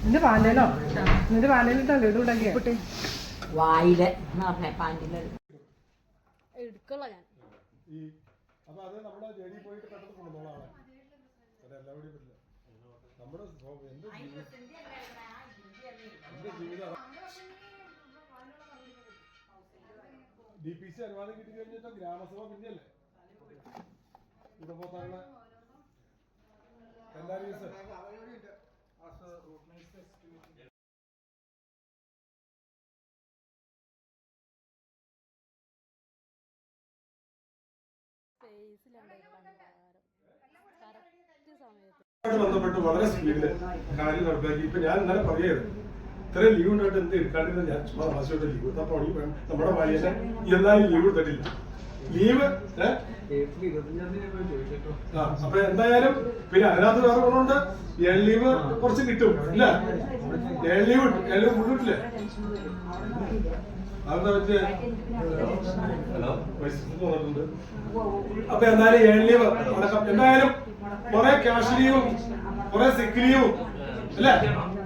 നിന്റെ പാലയിലോ നിന്റെ പാലയിലിട്ടോ ലഡു ഉണ്ടാക്കിയ വായിൽ എന്ന് പറഞ്ഞ പാന്റിൽ എടുക്കുള്ള ഞാൻ. ഈ അപ്പൊ അത് നമ്മുടെ ജേടി പോയിട്ട് പെട്ടെന്ന് അതെല്ലാം കൂടി പറ്റില്ല നമ്മുടെ എന്റെ എന്റെ ജീവിതം ഡി പി സി അനുവാദം കിട്ടി കഴിഞ്ഞിട്ട് ഗ്രാമസഭ പിന്നെയല്ലേ? കുടുംബത്താരുടെ എല്ലാവരും ബന്ധപ്പെട്ട് വളരെ സ്പീഡിൽ കാര്യം നടപ്പാക്കി. ഇപ്പൊ ഞാൻ ഇന്നലെ പറയായിരുന്നു ഇത്രയും ലീവ് ഉണ്ടായിട്ട് എന്ത് എടുക്കാണ്ടിരുന്ന ഞാൻ ചുമ്മാ ആവശ്യമായിട്ട് ലീവ് എടുത്തപ്പോ നമ്മുടെ ഭാര്യനെ എന്തായാലും ലീവ് എടുത്തിട്ടില്ല ലീവ് അപ്പൊ എന്തായാലും പിന്നെ അതിനകത്ത് വേറെ ഗുണമുണ്ട്. ഏഴ് ലീവ് കുറച്ച് കിട്ടും ഇല്ല? ഏഴ് ലീവ് ഏഴ് ലീവ് കിട്ടില്ലേ? അപ്പൊ എന്തായാലും ഏഴ് ലീവ് അടക്കം എന്തായാലും കുറെ ക്യാഷ് ലീവും കുറെ സിക്ക് ലീവും അല്ലെ?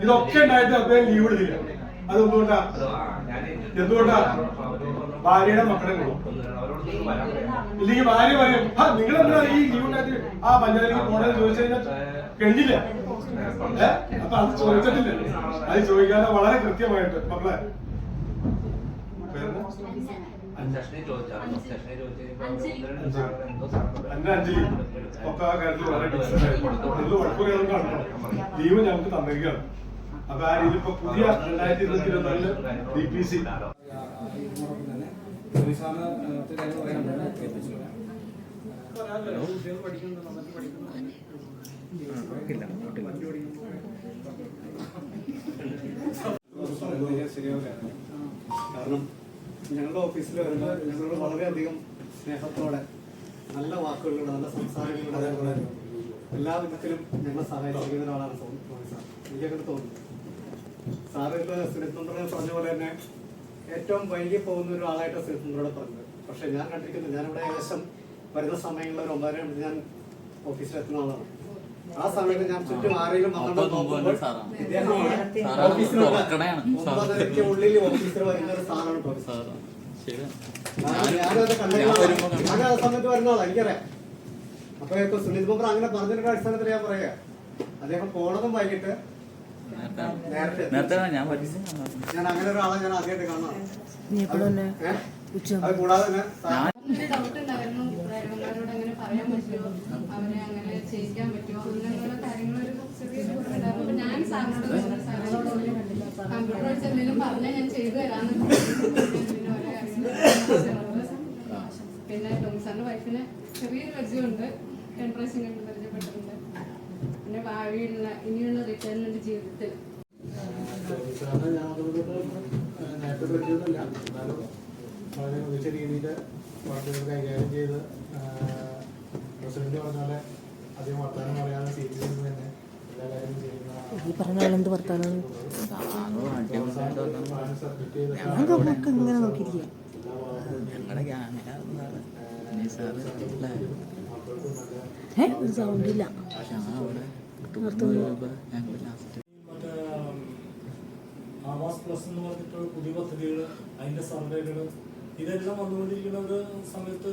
ഇതൊക്കെ ഉണ്ടായിട്ട് അദ്ദേഹം ലീവ് എടുത്തില്ല. അതെന്തുകൊണ്ടാ? എന്തുകൊണ്ടാ? ഭാര്യയുടെ മക്കളെ കൊടുക്കും ഇല്ലെങ്കിൽ ഭാര്യ പറയും ആ നിങ്ങൾ എന്താ ഈ ലീവ് ഉണ്ടായിട്ട് ആ പഞ്ചായത്തിൽ പോണെന്ന് ചോദിച്ചു കഴിഞ്ഞാൽ കഴിഞ്ഞില്ല? അപ്പൊ അത് ചോദിച്ചിട്ടില്ല. അത് ചോദിക്കാതെ വളരെ കൃത്യമായിട്ട് മക്കളെ. ലീവ് ഞങ്ങൾക്ക് തന്നിരിക്കുകയാണ്. അപ്പൊ ആ രീതിയിൽ ഇപ്പൊ പുതിയ രണ്ടായിരത്തി ഇരുപത്തി ഇരുപത്തിനാലിൽ ഡി പി സി കാരണം ഞങ്ങളുടെ ഓഫീസിൽ വരുമ്പോൾ ഞങ്ങളോട് വളരെയധികം സ്നേഹത്തോടെ നല്ല വാക്കുകളിലൂടെ നല്ല സംസാരങ്ങളിലൂടെ എല്ലാ വിധത്തിലും ഞങ്ങളെ സഹായിച്ചിരിക്കുന്ന ഒരാളാണ് സാർ. എനിക്കങ്ങനെ തോന്നുന്നു. സാറ് ഇപ്പോൾ സുനിത്തുണ്ടനെ പറഞ്ഞ പോലെ തന്നെ ഏറ്റവും വൈകി പോകുന്ന ഒരാളായിട്ട് സുനിത്തുണ്ടോടെ പറഞ്ഞത്. പക്ഷെ ഞാൻ കണ്ടിരിക്കുന്നത് ഞാനിവിടെ ഏകദേശം വരുന്ന സമയങ്ങളിൽ ഒരു ഒമ്പതര ഞാൻ ഓഫീസിലെത്തുന്ന ആളാണ്. ആ സമയത്ത് ഞാൻ ചുറ്റും ആരെങ്കിലും ഒമ്പതരയ്ക്ക് ഉള്ളിൽ ഓഫീസിൽ വരുന്ന ഒരു സാറാണ്. പ്രൊഫസർ ഞാൻ- ഞാനത് കണ്ടിട്ടുള്ള ഞാൻ ആ സമയത്ത് വരുന്നതാണ് എനിക്കറിയാം. അപ്പൊ ഇപ്പൊ സുനിൽ ബോബർ അങ്ങനെ പറഞ്ഞതിന്റെ അടിസ്ഥാനത്തിൽ ഞാൻ പറയാ. അദ്ദേഹം പോണതും വൈകിട്ട് നേരത്തെ ഞാൻ അങ്ങനെ ഒരാളെ ഞാൻ ആദ്യമായിട്ട് കാണാം? അത് കൂടാതെ തന്നെ അവരെ അങ്ങനെ ചെയ്യിക്കാൻ പറ്റുമോ അങ്ങനെയുള്ള കാര്യങ്ങളൊരു ചെറിയൊരു ബുദ്ധിമുട്ടുണ്ടായിരുന്നു അപ്പൊ ഞാൻ സാറിനോട് സാറിനോട് കമ്പ്യൂട്ടർ വെച്ച് എന്തെങ്കിലും പറഞ്ഞാൽ ഞാൻ ചെയ്തു പറഞ്ഞു. പിന്നെ ഓരോ കാര്യങ്ങൾ പിന്നെ ടോം സാറിന്റെ വൈഫിന് ചെറിയൊരു പരിചയമുണ്ട് പ്രാവശ്യം കണ്ട് പരിചയപ്പെട്ടിട്ടുണ്ട് പിന്നെ ഭാവിയുള്ള ഇനിയുള്ള റിട്ടയർമെന്റ് ജീവിതത്തിൽ നേരത്തെ പരിചയമൊന്നുമില്ല എന്നാലും വളരെ മികച്ച രീതിയിൽ വാർത്തകൾ കൈകാര്യം ചെയ്ത് പ്രസിഡന്റ് പറഞ്ഞ പോലെ അധികം വർത്തമാനം പറയാതെ സീരിയസ് നിന്ന് തന്നെ എല്ലാ കാര്യങ്ങളും ചെയ്യുന്ന ഈ പറഞ്ഞ ആളെന്ത് വർത്താനാണ്? ഞങ്ങൾക്ക് ഇങ്ങനെ നോക്കിയിരിക്കുക ഞങ്ങളുടെ ഗ്യാങ്ങിലാണ് ഏ? ഒരു സൗണ്ട് ഇല്ല. ആവാസ് പ്ലസ് എന്ന് പറഞ്ഞിട്ട് പുതിയ പദ്ധതികൾ അതിന്റെ സർവേകൾ ഇതെല്ലാം വന്നുകൊണ്ടിരിക്കുന്ന ഒരു സമയത്ത്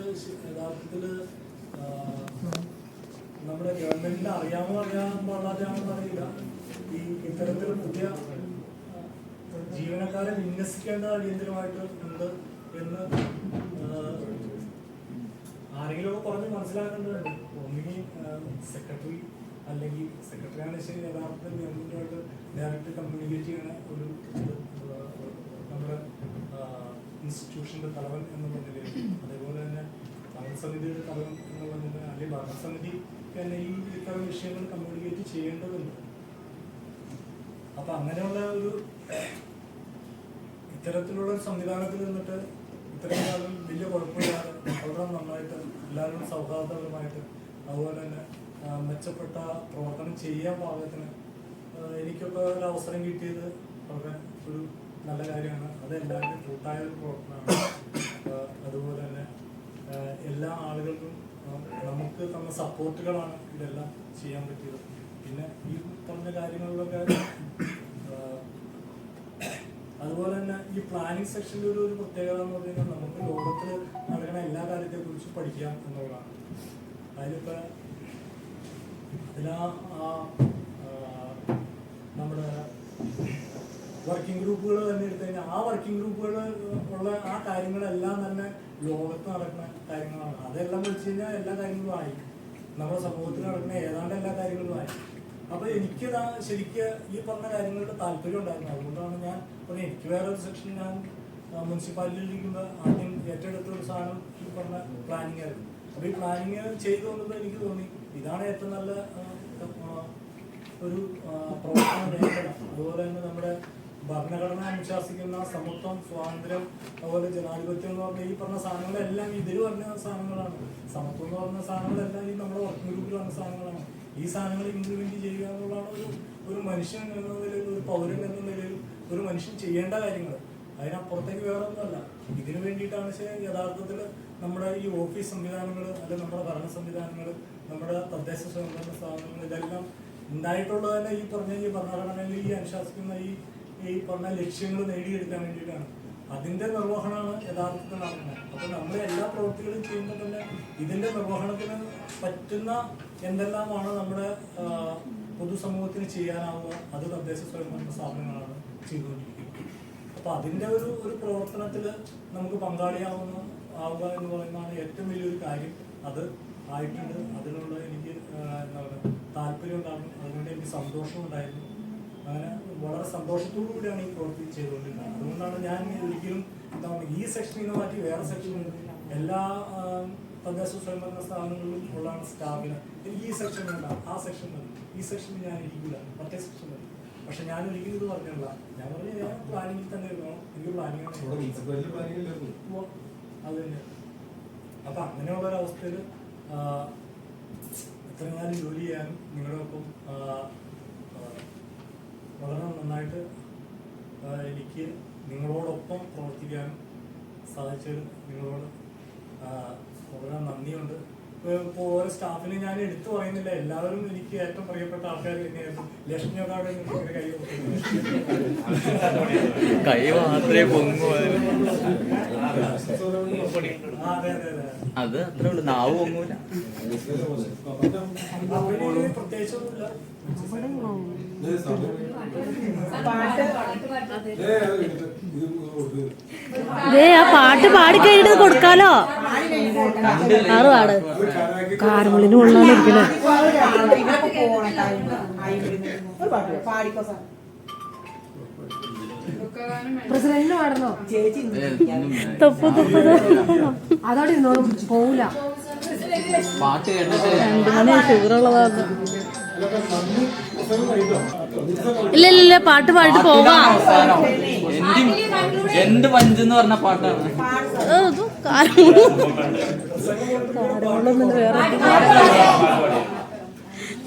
ആ, നമ്മുടെ ഗവൺമെന്റിന് അറിയാമോ അറിയാൻ പാടാതെയാണെന്ന് അറിയില്ല ഈ ഇത്തരത്തിൽ പുതിയ ജീവനക്കാരെ വിന്യസിക്കേണ്ട അടിയന്തരമായിട്ട് ഉണ്ട് എന്ന് ആരെങ്കിലുമൊക്കെ പറഞ്ഞ് മനസ്സിലാക്കേണ്ടതുണ്ട് ഒന്നുകിൽ സെക്രട്ടറി അല്ലെങ്കിൽ സെക്രട്ടറിയാണ് ശരി യഥാർത്ഥത്തിൽ ഗവൺമെന്റുമായിട്ട് ഡയറക്റ്റ് കമ്മ്യൂണിക്കേറ്റ് ചെയ്യണ ഒരു നമ്മുടെ ഇൻസ്റ്റിറ്റ്യൂഷന്റെ തലവൻ എന്നുള്ള നിലയിൽ. അതേപോലെ തന്നെ ഭരണസമിതിയുടെ തലവൻ എന്നുള്ള നിലയിൽ അല്ലെങ്കിൽ ഭരണസമിതി തന്നെ ഈ ഇത്തരം വിഷയങ്ങൾ കമ്മ്യൂണിക്കേറ്റ് ചെയ്യേണ്ടതുണ്ട്. അപ്പൊ അങ്ങനെയുള്ള ഒരു ഇത്തരത്തിലുള്ള ഒരു സംവിധാനത്തിൽ നിന്നിട്ട് ഇത്രയും കാലം വലിയ കുഴപ്പമില്ലാതെ വളരെ നന്നായിട്ട് എല്ലാവരും സൗഹാർദ്ദപരമായിട്ട് അതുപോലെ തന്നെ മെച്ചപ്പെട്ട പ്രവർത്തനം ചെയ്യാൻ പാകത്തിന് എനിക്കൊക്കെ ഒരു അവസരം കിട്ടിയത് വളരെ ഒരു നല്ല കാര്യമാണ്. അത് എല്ലാവരും കൂട്ടായ ഒരു പ്രവർത്തനമാണ്. അതുപോലെ തന്നെ എല്ലാ ആളുകൾക്കും നമുക്ക് തന്ന സപ്പോർട്ടുകളാണ് ഇതെല്ലാം ചെയ്യാൻ പറ്റിയത്. പിന്നെ ഈ പറഞ്ഞ കാര്യങ്ങളിലൊക്കെ അതുപോലെ തന്നെ ഈ പ്ലാനിങ് സെക്ഷനിൽ ഒരു ഒരു പ്രത്യേകത എന്ന് പറയുന്നത് നമുക്ക് ലോകത്തിൽ നടക്കുന്ന എല്ലാ കാര്യത്തെക്കുറിച്ചും കുറിച്ച് പഠിക്കാം എന്നുള്ളതാണ്. അതിലിപ്പോ അതിലാ ആ, നമ്മുടെ വർക്കിംഗ് ഗ്രൂപ്പുകൾ തന്നെ എടുത്തു കഴിഞ്ഞാൽ ആ വർക്കിംഗ് ഗ്രൂപ്പുകൾ ഉള്ള ആ കാര്യങ്ങളെല്ലാം തന്നെ ലോകത്ത് നടക്കുന്ന കാര്യങ്ങളാണ്. അതെല്ലാം വെച്ച് കഴിഞ്ഞാൽ എല്ലാ കാര്യങ്ങളും ആയി. നമ്മുടെ സമൂഹത്തിൽ നടക്കുന്ന ഏതാണ്ട് എല്ലാ കാര്യങ്ങളും ആയി. അപ്പൊ എനിക്ക് ശരിക്ക് ഈ പറഞ്ഞ കാര്യങ്ങളുടെ താല്പര്യം ഉണ്ടായിരുന്നു. അതുകൊണ്ടാണ് ഞാൻ പറഞ്ഞത് എനിക്ക് വേറെ ഒരു സെക്ഷൻ ഞാൻ മുനിസിപ്പാലിറ്റിയിൽ ഇരിക്കുമ്പോൾ ആദ്യം ഏറ്റെടുത്ത ഒരു സാധനം ഈ പറഞ്ഞ പ്ലാനിങ് ആയിരുന്നു. അപ്പൊ ഈ പ്ലാനിങ് ചെയ്തു വന്നപ്പോൾ എനിക്ക് തോന്നി ഇതാണ് ഏറ്റവും നല്ല ഒരു പ്രവർത്തനം അതുപോലെ തന്നെ നമ്മുടെ ഭരണഘടന അനുശാസിക്കുന്ന സമത്വം സ്വാതന്ത്ര്യം അതുപോലെ ജനാധിപത്യം എന്ന് പറഞ്ഞ ഈ പറഞ്ഞ സാധനങ്ങളെല്ലാം ഇതിൽ പറഞ്ഞ സാധനങ്ങളാണ്. സമത്വം എന്ന് പറഞ്ഞ സാധനങ്ങളെല്ലാം ഈ നമ്മുടെ വർക്കിംഗ് ഗ്രൂപ്പിൽ പറഞ്ഞ സാധനങ്ങളാണ്. ഈ സാധനങ്ങൾ ഇംപ്ലിമെന്റ് ചെയ്യുക എന്നുള്ളതാണ് ഒരു ഒരു മനുഷ്യൻ എന്ന നിലയിൽ ഒരു പൗരൻ എന്ന നിലയിൽ ഒരു മനുഷ്യൻ ചെയ്യേണ്ട കാര്യങ്ങൾ. അതിനപ്പുറത്തേക്ക് വേറെ ഒന്നുമല്ല ഇതിനു വേണ്ടിയിട്ടാണ് പക്ഷേ യഥാർത്ഥത്തിൽ നമ്മുടെ ഈ ഓഫീസ് സംവിധാനങ്ങൾ അല്ലെങ്കിൽ നമ്മുടെ ഭരണ സംവിധാനങ്ങൾ നമ്മുടെ തദ്ദേശ സ്വയംഭരണ സ്ഥാപനങ്ങൾ ഇതെല്ലാം ഉണ്ടായിട്ടുള്ളത് തന്നെ ഈ പറഞ്ഞ ഈ ഭരണഘടനയിൽ ഈ അനുശാസിക്കുന്ന ഈ ഈ പറഞ്ഞ ലക്ഷ്യങ്ങൾ നേടിയെടുക്കാൻ വേണ്ടിയിട്ടാണ്. അതിന്റെ നിർവഹണമാണ് യഥാർത്ഥത്തിൽ നടക്കുന്നത്. അപ്പൊ നമ്മൾ എല്ലാ പ്രവൃത്തികളും ചെയ്യുമ്പോൾ തന്നെ ഇതിന്റെ നിർവഹണത്തിന് പറ്റുന്ന എന്തെല്ലാമാണ് നമ്മുടെ പൊതുസമൂഹത്തിന് ചെയ്യാനാവുക അത് തദ്ദേശ സ്വയംഭരണ സ്ഥാപനങ്ങളാണ് ചെയ്തുകൊണ്ടിരിക്കുന്നത്. അപ്പൊ അതിന്റെ ഒരു ഒരു പ്രവർത്തനത്തിൽ നമുക്ക് പങ്കാളിയാവുന്ന ആവുക എന്ന് പറയുന്നതാണ് ഏറ്റവും വലിയൊരു കാര്യം. അത് ആയിട്ടുണ്ട്. അതിനുള്ള എനിക്ക് എന്താ പറയുക താല്പര്യം ഉണ്ടായിരുന്നു. അതുകൊണ്ട് എനിക്ക് സന്തോഷം ഉണ്ടായിരുന്നു അങ്ങനെ വളരെ സന്തോഷത്തോടു കൂടിയാണ് ഈ പ്രവൃത്തി ചെയ്തുകൊണ്ടിരുന്നത്. അതുകൊണ്ടാണ് ഞാൻ ഒരിക്കലും എന്താ ഈ സെക്ഷനിൽ നിന്ന് മാറ്റി വേറെ സെക്ഷനിൽ എല്ലാ തദ്ദേശ സ്വയംഭരണ സ്ഥാപനങ്ങളിലും ഉള്ള സ്റ്റാഫിന് എനിക്ക് ഈ സെക്ഷൻ വേണ്ട ആ സെക്ഷൻ മതി. ഈ സെക്ഷനിൽ ഞാൻ ഇരിക്കില്ല മറ്റേ സെക്ഷൻ മതി. പക്ഷെ ഞാൻ ഒരിക്കലും ഇത് പറഞ്ഞില്ല ഞാൻ പറഞ്ഞു ഞാൻ പ്ലാനിങ്ങിൽ തന്നെ ഇരുന്നോ എനിക്ക് പ്ലാനിങ്. അത് തന്നെ. അപ്പൊ അങ്ങനെയുള്ള ഒരവസ്ഥയിൽ ഇത്രയും കാലം ജോലി ചെയ്യാനും നിങ്ങളുടെ ഒപ്പം വളരെ നന്നായിട്ട് എനിക്ക് നിങ്ങളോടൊപ്പം പ്രവർത്തിക്കാനും സാധിച്ചത് നിങ്ങളോട് വളരെ നന്ദിയുണ്ട്. ഇപ്പോൾ ഇപ്പൊ ഓരോ സ്റ്റാഫിനെ ഞാൻ എടുത്തു പറയുന്നില്ല. എല്ലാവരും എനിക്ക് ഏറ്റവും പ്രിയപ്പെട്ട ആൾക്കാർ തന്നെയായിരുന്നു. ലക്ഷ്മി അവിടെ കൈ മാത്രമേ പൊങ്ങു അതെ അതെ അതെ. അത് അത്രേ ഉള്ളൂ. നാവ് പൊങ്ങൂല. പ്രത്യേകിച്ചൊന്നുമില്ല. ദേ ആ പാട്ട് പാടി കഴിഞ്ഞിട്ട് കൊടുക്കാലോ? ആറ് പാട്. കാർമുളിന് കൊള്ളാണ്ടിരിക്കണേ. പ്രസിഡന്റിന് പാടണോ. തപ്പ് തപ്പ്. അതോടെ ഇരുന്നോളും. പോവില്ല രണ്ടു മണി ഷുഗർ ഉള്ളതാണ് ഇല്ല ഇല്ല ഇല്ല പാട്ട് പാടിട്ട് പോവാം. എന്ത് പഞ്ചെന്ന് പറഞ്ഞ പാട്ടാണ്?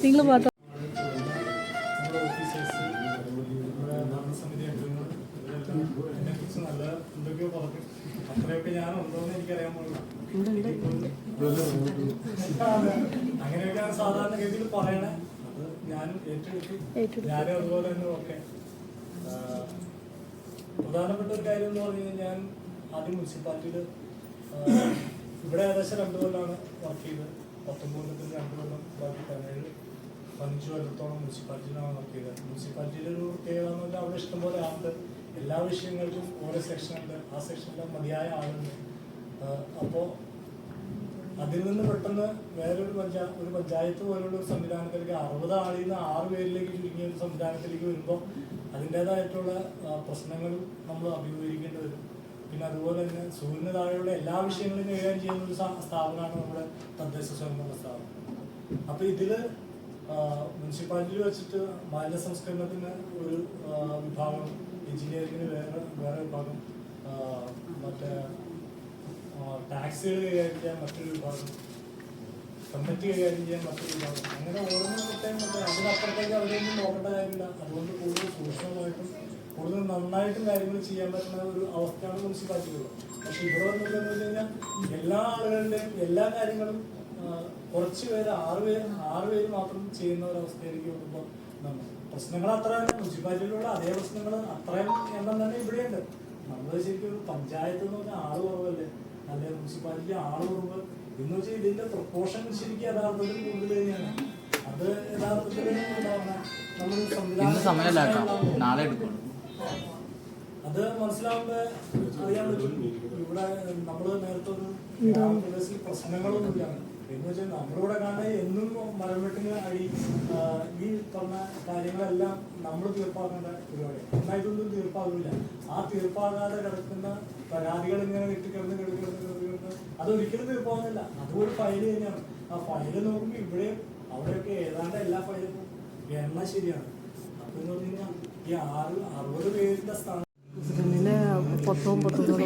നിങ്ങൾ പാട്ട് അത്രയൊക്കെ ഞാൻ ഉണ്ടോന്ന് എനിക്കറിയാൻ പാടില്ല അതെ. സാധാരണ സാധാരണഗതിയിൽ പറയണേ. ഞാനും ഏറ്റെടുത്തു. ഞാനും അതുപോലെ തന്നെ ഓക്കെ പ്രധാനപ്പെട്ട ഒരു കാര്യം എന്ന് പറഞ്ഞു കഴിഞ്ഞാൽ ഞാൻ ആദ്യം മുനിസിപ്പാലിറ്റിയിൽ ഇവിടെ ഏകദേശം രണ്ടു കൊല്ലമാണ് വർക്ക് ചെയ്തത്. പത്തൊമ്പതിൽ രണ്ടു കൊല്ലം ബാക്കി പതിനേഴ് പതിനഞ്ച് കൊല്ലത്തോളം മുനിസിപ്പാലിറ്റിയിലാണ് വർക്ക് ചെയ്തത്. മുനിസിപ്പാലിറ്റിയിൽ ഒരു പ്രത്യേകത എന്ന് പറഞ്ഞാൽ അവിടെ ഇഷ്ടംപോലെ ആളുണ്ട്. എല്ലാ വിഷയങ്ങൾക്കും ഓരോ സെക്ഷൻ ഉണ്ട്. ആ സെക്ഷനിൽ മതിയായ ആളുണ്ട്. അപ്പോൾ അതിൽ നിന്ന് പെട്ടെന്ന് വേറൊരു പഞ്ചാ ഒരു പഞ്ചായത്ത് പോലുള്ള ഒരു സംവിധാനത്തിലേക്ക് അറുപത് ആളിൽ നിന്ന് ആറ് പേരിലേക്ക് ചുരുങ്ങിയ ഒരു സംവിധാനത്തിലേക്ക് വരുമ്പോൾ അതിന്റെതായിട്ടുള്ള പ്രശ്നങ്ങളും നമ്മൾ അഭിമുഖീകരിക്കേണ്ടി വരും. പിന്നെ അതുപോലെ തന്നെ സൂര്യന് താഴെയുള്ള എല്ലാ വിഷയങ്ങളും കൈകാര്യം ചെയ്യുന്ന ഒരു സ്ഥാപനമാണ് നമ്മുടെ തദ്ദേശ സ്വയംഭരണ സ്ഥാപനം. അപ്പൊ ഇതിൽ മുനിസിപ്പാലിറ്റി വെച്ചിട്ട് മാലിന്യ സംസ്കരണത്തിന് ഒരു വിഭാഗം എഞ്ചിനീയറിംഗിന് വേറെ വേറെ വിഭാഗം ടാക്സുകൾ കൈകാര്യം ചെയ്യാൻ മറ്റൊരു വിഭാഗം. കമ്മിറ്റി കൈകാര്യം ചെയ്യാൻ മറ്റൊരു വിഭാഗം. അങ്ങനെ ഓരോന്നും പ്രത്യേകം അതിനപ്പുറത്തേക്ക് അവരെയൊന്നും നോക്കേണ്ട കാര്യമില്ല. അതുകൊണ്ട് കൂടുതൽ സൂക്ഷ്മമായിട്ടും കൂടുതൽ നന്നായിട്ടും കാര്യങ്ങൾ ചെയ്യാൻ പറ്റുന്ന ഒരു അവസ്ഥയാണ് മുനിസിപ്പാലിറ്റികളുള്ളത് പക്ഷെ ഇവിടെ വന്നില്ലെന്ന് വെച്ച് കഴിഞ്ഞാൽ എല്ലാ ആളുകളുടെയും എല്ലാ കാര്യങ്ങളും കുറച്ച് പേര് ആറുപേരും ആറുപേര് മാത്രം ചെയ്യുന്ന ഒരു അവസ്ഥയിലേക്ക് വരുമ്പോൾ പ്രശ്നങ്ങൾ അത്ര മുനിസിപ്പാലിറ്റിയിലുള്ള അതേ പ്രശ്നങ്ങൾ അത്രയും എണ്ണം തന്നെ ഇവിടെയുണ്ട്. നമ്മൾ ശരിക്കും പഞ്ചായത്ത് എന്ന് പറഞ്ഞാൽ ആൾ കുറവല്ലേ? അല്ലെ മുനിസിപ്പാലിറ്റി ആൾ കുറവ് എന്ന് വെച്ചാൽ ഇതിന്റെ പ്രൊപ്പോർഷൻ ശരിക്കും യഥാർത്ഥത്തിൽ കൂടുതൽ തന്നെയാണ്. അത് യഥാർത്ഥത്തിൽ നാളെ അത് മനസ്സിലാവുമ്പോ അറിയാൻ പറ്റും. ഇവിടെ നമ്മൾ നേരത്തെ ഒരു പ്രശ്നങ്ങളൊന്നുമില്ല. എന്ന് വെച്ചാൽ നമ്മളിവിടെ കാണുന്ന എന്നും മരം വെട്ടിന് അടി ഈ പറഞ്ഞ കാര്യങ്ങളെല്ലാം നമ്മൾ തീർപ്പാക്കേണ്ട പരിപാടി നന്നായിട്ടൊന്നും തീർപ്പാകില്ല ആ തീർപ്പാകാതെ കിടക്കുന്ന പരാതികൾ ഇങ്ങനെ കെട്ടിക്കിടന്ന് കിടക്കിടന്ന് കിടക്കിടന്ന് അതൊരിക്കലും തീർപ്പാകുന്നില്ല അതുപോലെ ഫയൽ തന്നെയാണ്. ആ ഫയൽ നോക്കുമ്പോൾ ഇവിടെ അവിടെയൊക്കെ ഏതാണ്ട് എല്ലാ ഫയലും എണ്ണ ശരിയാണ്. അപ്പൊ എന്ന് പറഞ്ഞു ഈ ആറ് അറുപത് പേരിന്റെ സ്ഥാനം പത്തും പൊത്തവും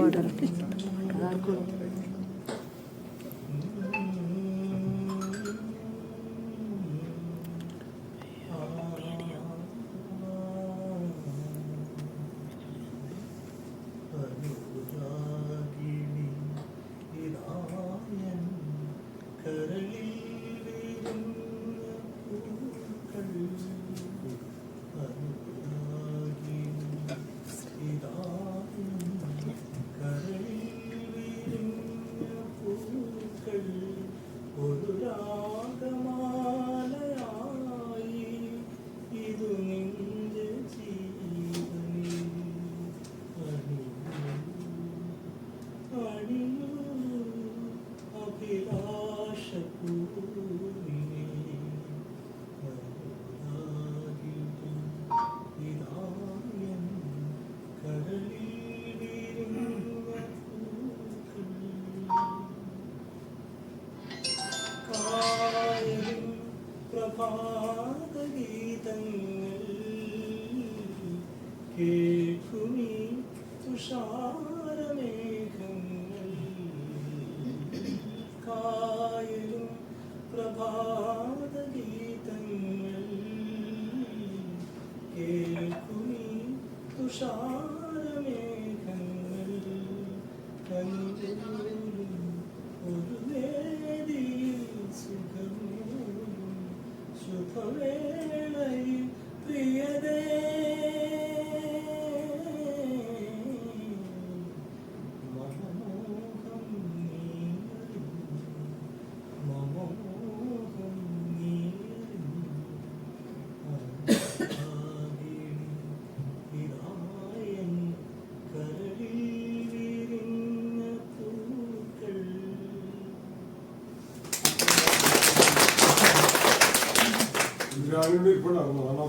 ഇതിനാണ് ഇപ്പോൾ നടന്നത് അതാണോ?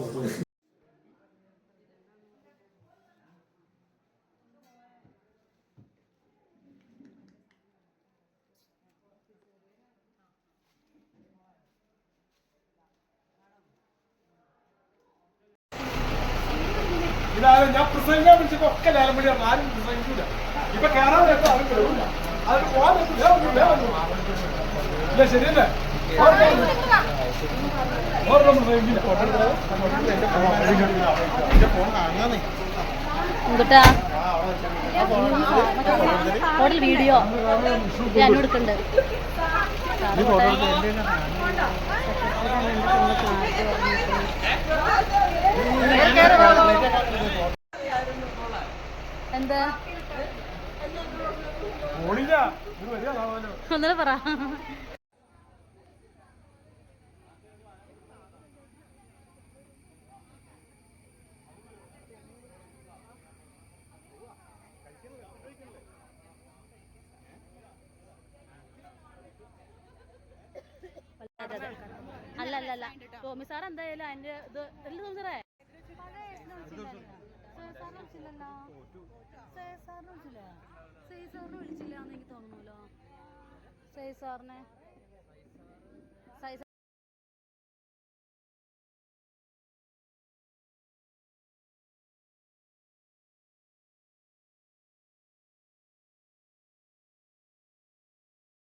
ഇതാരും ഞാൻ പ്രസംഗിക്കാൻ വിളിച്ചപ്പോ ഒക്കെ ലേലം വിളി നടന്നു. ആരും പ്രസംഗിക്കൂല. ഇപ്പൊ കേറാൻ നേരത്തെ ആരും വരൂല അതൊക്കെ പോകാൻ പറ്റില്ല ഇല്ല ശരിയല്ലേ? എന്തുട്ടാ ഫോണിൽ വീഡിയോ. ഞാൻ എടുക്കണ്ട്. എന്താ? ഒന്നര പറ. അല്ല അല്ല ടോമി സാർ എന്തായാലും അതിന്റെ ഇത് അല്ല ടോമി സാറേ? സാറിനെ വിളിച്ചില്ല. എന്ന് എനിക്ക് തോന്നുന്നല്ലോ. സാറിനെ.